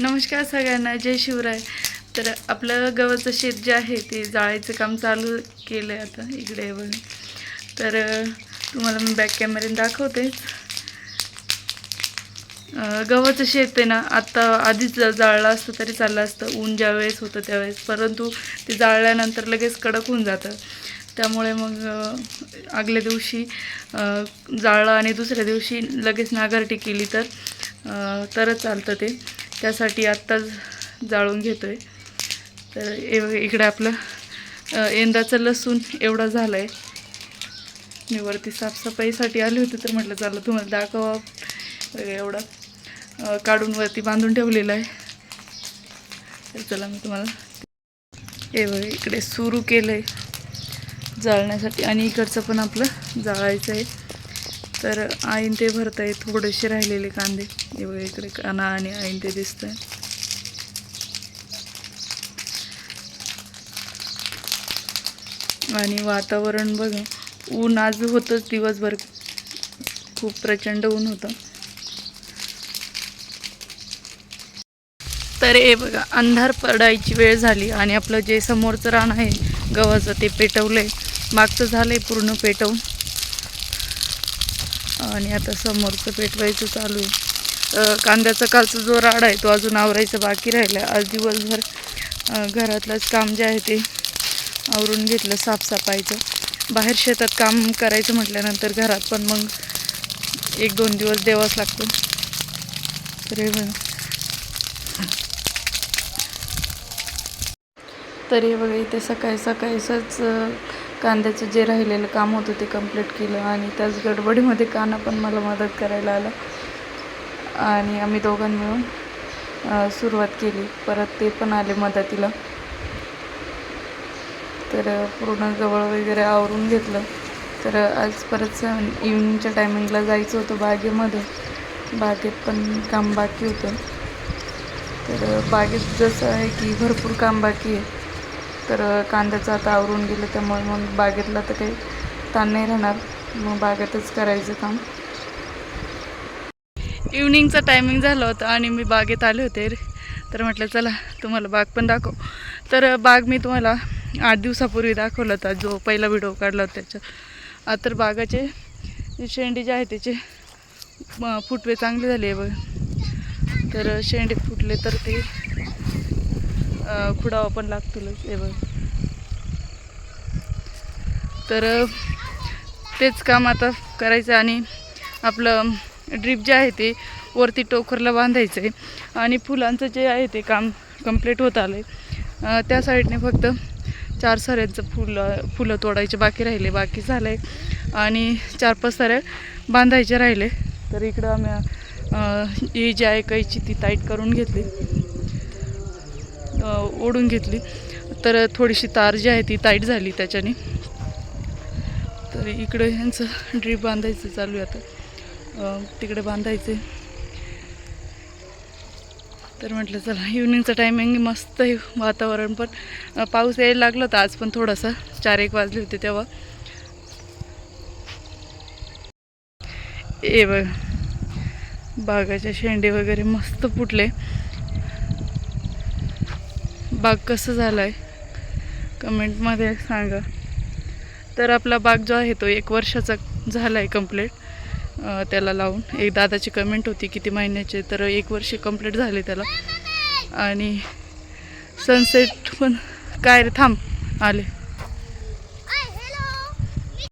नमस्कार सगळ्यांना जय शिवराय. तर आपलं गव्हाचं शेत जे आहे ते जाळायचं काम चालू केलं आहे आता इकडे आहे तर तुम्हाला मी बॅक कॅमेऱ्याने दाखवते. गव्हाचं शेत आहे ना आत्ता आधीच जाळलं असतं तरी चाललं असतं. ऊन ज्या वेळेस होतं त्यावेळेस. परंतु ते जाळल्यानंतर लगेच कडक होऊन जातं. त्यामुळे मग आगल्या दिवशी जाळलं आणि दुसऱ्या दिवशी लगेच नागारटी केली तर तरच चालतं ते. त्यासाठी आत्ताच जाळून घेतो आहे तर एव इकडे आपलं यंदाचं लसूण एवढा झाला आहे मी वरती साफसफाईसाठी आली होती तर म्हटलं चला तुम्हाला दाखवा एवढा काढून वरती बांधून ठेवलेलं आहे. तर चला मी तुम्हाला हे बघ इकडे सुरू केलं आहे जाळण्यासाठी. आणि इकडचं पण आपलं जाळायचं आहे. तर आईन ते भरत आहे थोडेसे राहिलेले कांदे. एवढे इकडे काना आणि आईन ते दिसत आहे आणि वातावरण बघा ऊन आज होतंच दिवसभर. खूप प्रचंड ऊन होतं. तर हे बघा अंधार पडायची वेळ झाली आणि आपलं जे समोरचं रान आहे गव्हाचं ते पेटवलं आहे मागचं झालं आहे पूर्ण पेटवून. आणि आता समोरचं पेटवायचं चालू. आहे कांद्याचा कालचा जो राड आहे तो अजून आवरायचा बाकी राहिला आहे आज दिवसभर घरातलंच काम जे आहे ते आवरून घेतलं साफसफाईचं. बाहेर शेतात काम करायचं म्हटल्यानंतर घरात पण मग एक दोन दिवस द्यावाच लागतो. तर हे बघा. तर हे बघा इथे सकाळी सकाळीच कांद्याचं जे राहिलेलं काम होतं ते कंप्लीट केलं आणि त्याच गडबडीमध्ये काना पण मला मदत करायला आला. आणि आम्ही दोघां मिळून सुरुवात केली. परत ते पण आले मदतीला. तर पूर्ण जवळ वगैरे आवरून घेतलं. तर आज परत इव्हिनिंगच्या टायमिंगला जायचं होतं बागेमध्ये. बागेत पण काम बाकी होतं. तर बागेत जसं आहे की भरपूर काम बाकी आहे. तर कांद्याचं आता आवरून गेलं त्यामुळे मग बागेतला तर काही ताण नाही राहणार. मग बागेतच करायचं काम. इव्हनिंगचं टायमिंग झालं होतं आणि मी बागेत आले होते तर म्हटलं चला तुम्हाला बाग पण दाखव. तर बाग मी तुम्हाला आठ दिवसापूर्वी दाखवला होता. जो पहिला व्हिडिओ काढला होता त्याच्या तर बागाचे जे शेंडी जे आहे त्याचे फुटवे चांगले झाले बघ. तर शेंडे फुटले तर ते खुडावा पण लागतीलच हे बघ. तर तेच काम आता करायचं आणि आपलं ड्रीप जे आहे ते वरती टोकरला बांधायचं आहे. आणि फुलांचं जे आहे ते काम कंप्लीट होत आलं आहे त्या साईडने फक्त चार साऱ्यांचं फुलं फुलं तोडायचे बाकी राहिले बाकी झालं आहे आणि चार पाच साऱ्या बांधायचे राहिले. तर इकडं आम्ही ही जी आहे कैची ती टाईट करून घेतली. ओढून घेतली. तर थोडीशी तार जी आहे ती टाईट झाली त्याच्याने. तर इकडे ह्यांचं ड्रीप बांधायचं चालू आहे आता. तिकडे बांधायचे. तर म्हटलं चला इव्हनिंगचं टायमिंग मस्त आहे वातावरण पण. पाऊस यायला लागला होता आज पण थोडासा. चार एक वाजले होते तेव्हा. ए बघ. बागाचे शेंडे वगैरे मस्त फुटले. बाग कसं झालं आहे कमेंटमध्ये सांगा. तर आपला बाग जो आहे तो एक वर्षाचा झाला आहे कंप्लीट त्याला लावून. एक दादाची कमेंट होती किती महिन्याचे तर एक वर्ष कंप्लीट झाले त्याला. आणि सनसेट पण काय रे थांब. आले.